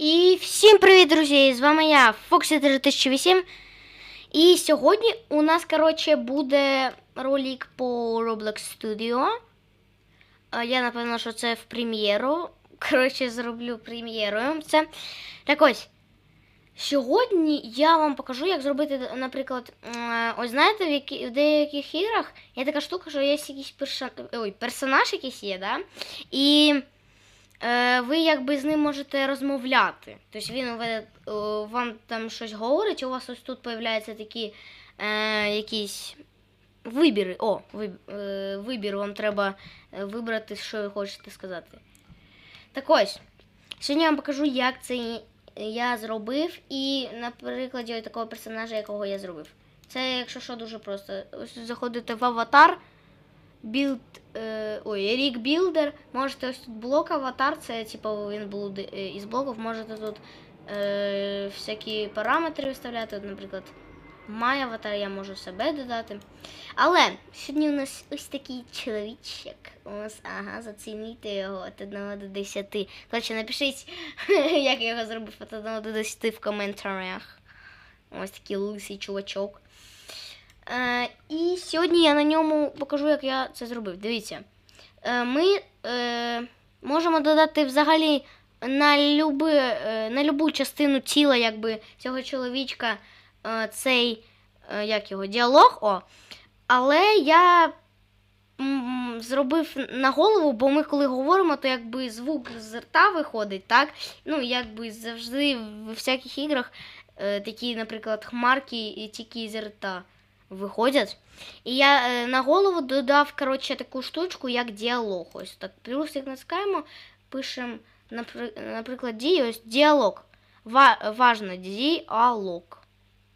І всім привіт, друзі! З вами я, Foxy 3008. І сьогодні у нас, коротше, буде ролик по Roblox Studio. Я напевно, що це в прем'єру. Коротше, зроблю прем'єрою це. Так ось. Сьогодні я вам покажу, як зробити, наприклад, ось знаєте, в, які, в деяких іграх є така штука, що є якийсь перша... Ой, персонаж якийсь є, да? І ви якби з ним можете розмовляти. Тобто він вам там щось говорить, у вас ось тут появляються такі е, якісь вибіри. О, е, вибір, вам треба е, вибрати, що ви хочете сказати. Так ось, сьогодні я вам покажу, як це я зробив, і на прикладі такого персонажа, якого я зробив. Це, якщо що, дуже просто. Ось заходите в аватар, білд, е, ой, рік білдер, можете ось тут блок аватар, це типу він е, із блоків, можете тут е, всякі параметри виставляти, От, наприклад. Май аватар я можу себе додати. Але сьогодні у нас ось такий чоловічок. Ось, ага, зацінуйте його від 1 до 10. Коротше, напишіть, як я його зробив від 1 до 10 в коментарях. Ось такий лисий чувачок. Е, і сьогодні я на ньому покажу, як я це зробив. Дивіться. Е, ми е, можемо додати взагалі на, люби, на любу частину тіла якби, цього чоловічка цей як його, діалог. О. Але я зробив на голову, бо ми коли говоримо, то якби звук з рта виходить, так? Ну, якби завжди в всяких іграх такі, наприклад, хмарки і тільки з рта виходять. І я е, на голову додав, коротше, таку штучку, як діалог. Ось так. Плюсик натискаємо, пишемо, напри- наприклад, дію, ось діалог. Ва- важно, діалог.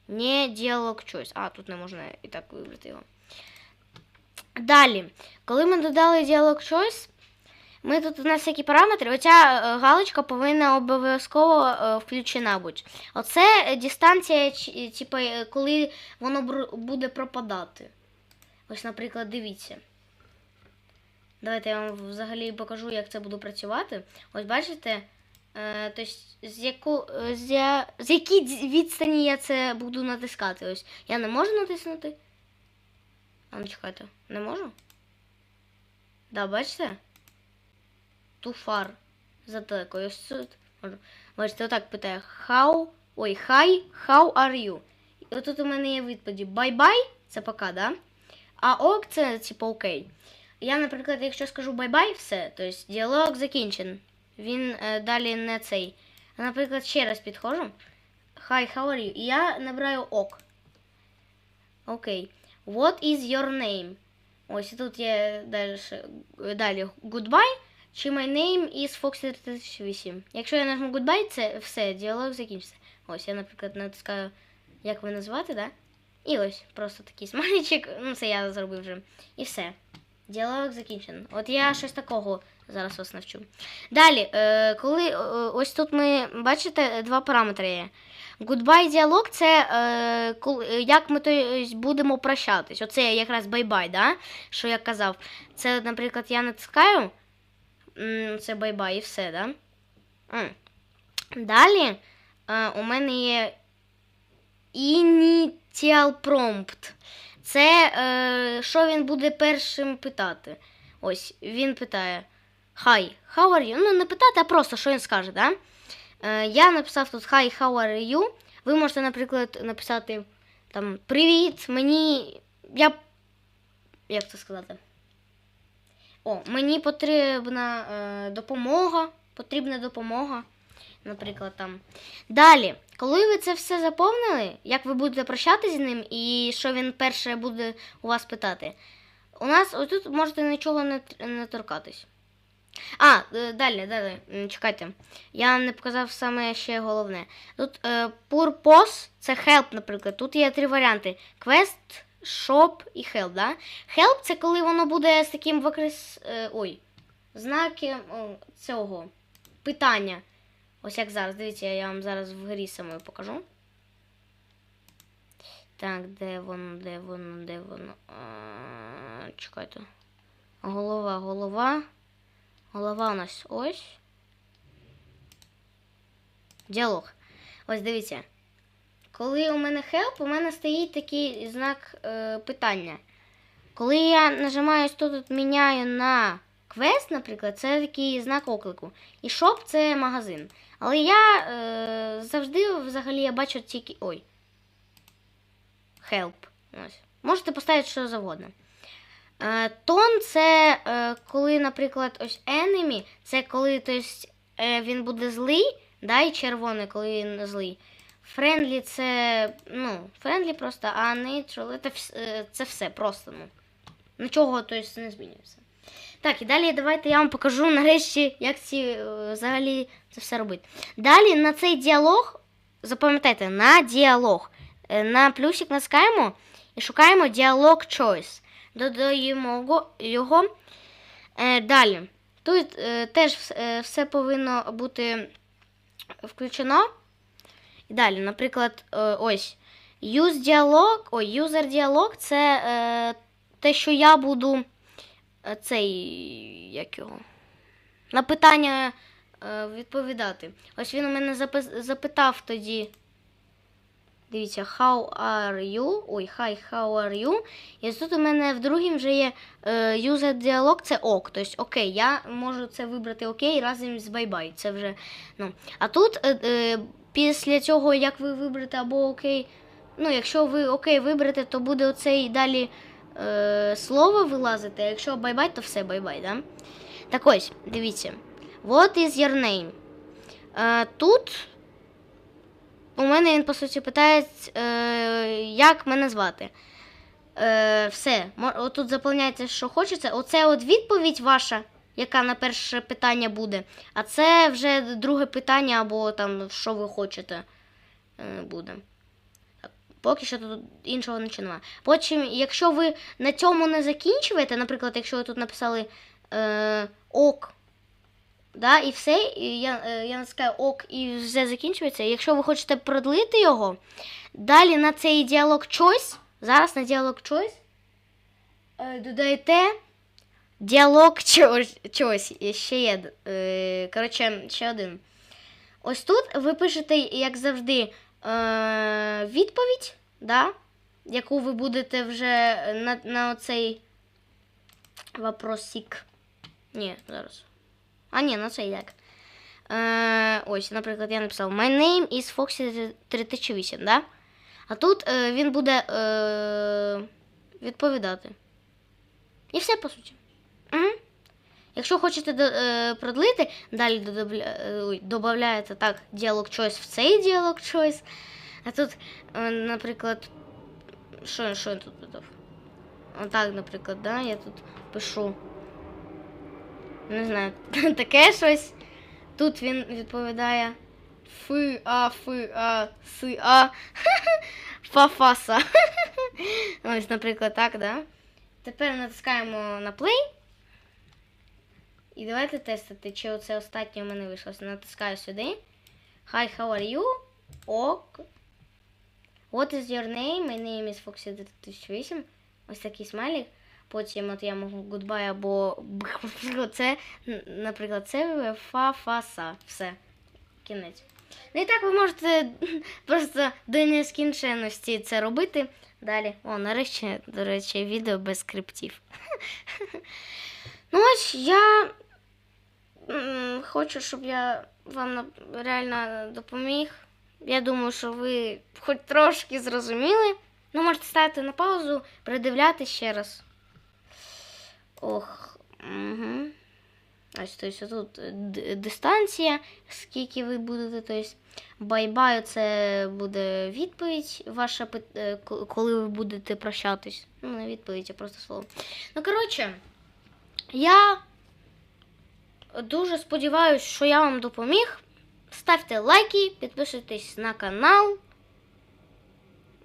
Не діалог choice. А, тут не можна і так вибрати його. Далі, коли ми додали діалог choice, ми тут на всякі параметри, оця е, галочка повинна обов'язково е, включена бути. Оце дистанція, типу, коли воно буде пропадати. Ось, наприклад, дивіться. Давайте я вам взагалі покажу, як це буде працювати. Ось бачите, тобто, з, яку, з, з якій відстані я це буду натискати. Ось я не можу натиснути. А ну чекайте, не можу? Да, бачите? Far. Задалеко. Ось тут. Бачите, отак питає. How. Ой, hi, how are you? І отут у мене є відповіді. Bye-bye, це пока, да? А ок, це типу окей. Я, наприклад, якщо скажу бай-бай, все, тобто діалог закінчен. Він е, далі не цей. Наприклад, ще раз підходжу. Hi, how are you? І я набираю ок. Окей. What is your name? Ось тут є далі, далі goodbye. Чи my name is Foxy 38. Якщо я нажму goodbye, це все, діалог закінчиться. Ось я, наприклад, натискаю, як ви назвати, да? І ось просто такий смайличок. Ну, це я зробив вже. І все. Діалог закінчено. От я щось такого зараз вас навчу. Далі, е, коли е, ось тут ми бачите два параметри є. Goodbye діалог це е, коли, е, як ми то будемо прощатись. Оце якраз бай-бай, да? що я казав. Це, наприклад, я натискаю. Це бай-бай і все, да? М. Далі е, у мене є Initial Prompt. Це е, що він буде першим питати. Ось він питає Hi, how are you? Ну, не питати, а просто що він скаже, да? Е, я написав тут Hi, how are you? Ви можете, наприклад, написати там Привіт, мені. Я. Як це сказати? О, мені потрібна е, допомога. Потрібна допомога. Наприклад, там. Далі, коли ви це все заповнили, як ви будете прощатися з ним і що він перше буде у вас питати, у нас отут можете нічого не, не торкатись. А, е, далі, далі, чекайте. Я не показав саме ще головне. Тут е, purpose це help, наприклад. Тут є три варіанти: Quest, Shop і Help. Да? Help це коли воно буде з таким викрес... е, ой, знаком цього питання. Ось як зараз. Дивіться, я вам зараз в грі самою покажу. Так, де воно, де воно, де воно. Чекайте. Голова, голова. Голова у нас ось. Діалог. Ось дивіться. Коли у мене help, у мене стоїть такий знак е, питання. Коли я нажимаю тут, міняю на квест, наприклад, це такий знак оклику. І шоп це магазин. Але я е, завжди взагалі я бачу тільки. Ой. Help. Ось. Можете поставити що завгодно. Е, тон це е, коли, наприклад, ось enemy, це коли тобто, він буде злий, да, і червоний, коли він злий. Friendly це, ну, friendly просто, а neutral це, е, це все просто, ну. Нічого, тобто, не змінюється. Так, і далі давайте я вам покажу нарешті, як ці е, взагалі це все робити. Далі на цей діалог, запам'ятайте, на діалог. Е, На плюсик натискаємо і шукаємо діалог choice. Додаємо його. Далі. Тут теж все повинно бути включено. І далі, наприклад, е, ось. Use діалог, ой, user діалог це е, те, що я буду е, цей, як його, на питання е, відповідати. Ось він у мене запитав тоді. Дивіться, how are you? Ой, hi, how are you? І тут у мене в другім вже є е, user діалог, це ок. Тобто, окей, я можу це вибрати окей разом з бай-бай. Це вже, ну. А тут е, е, після цього, як ви виберете або окей, ну, якщо ви окей виберете, то буде оцей далі е, слово вилазити, а якщо бай-бай, то все бай-бай, да? Так ось, дивіться. What is your name? Е, тут у мене він, по суті, питає, е, як мене звати. Е, все, отут заповняється, що хочеться. Оце от відповідь ваша, яка на перше питання буде. А це вже друге питання, або там, що ви хочете, е, буде. Поки що тут іншого нічого немає. Потім, якщо ви на цьому не закінчуєте, наприклад, якщо ви тут написали е, ок, да, і все, і я, е, я натискаю ок і все закінчується. Якщо ви хочете продлити його, далі на цей діалог choice, зараз на діалог choice е, додаєте діалог choice. І ще є. Е, коротше, ще один. Ось тут ви пишете, як завжди, е, відповідь, да, яку ви будете вже на, на оцей вопросик. Ні, зараз. А, ні, на цей як. Е, ось, наприклад, я написав My name is Foxy 3008, да? А тут він буде відповідати. І все по суті. Якщо хочете е, продлити, далі додавля, е, додаєте так діалог choice в цей діалог choice. А тут, е, наприклад, що, що я тут додав? Отак, наприклад, да, я тут пишу. Не знаю, таке щось. Тут він відповідає фи, а, фи, а, си, а, фа-фаса. Ось, наприклад, так, да? Тепер натискаємо на play. І давайте тестити, чи оце останнє у мене вийшло. Натискаю сюди. Hi, how are you? Ок. What is your name? My name is Foxy 2008. Ось такий смайлик. Потім от я можу goodbye або це, наприклад, це фа-фа-са. Все. Кінець. Ну і так ви можете просто до нескінченності це робити. Далі. О, нарешті, до речі, відео без скриптів. Ну ось я хочу, щоб я вам реально допоміг. Я думаю, що ви хоч трошки зрозуміли. Ну, можете ставити на паузу, передивляти ще раз. Ох. Угу. Ось, тобто, тут дистанція, скільки ви будете, тобто, бай-бай, це буде відповідь ваша, е, ко- коли ви будете прощатись. Ну, не відповідь, а просто слово. Ну, коротше, я дуже сподіваюся, що я вам допоміг. Ставте лайки, підписуйтесь на канал.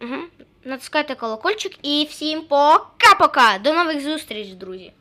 Угу. Натискайте колокольчик і всім пока-пока! До нових зустріч, друзі!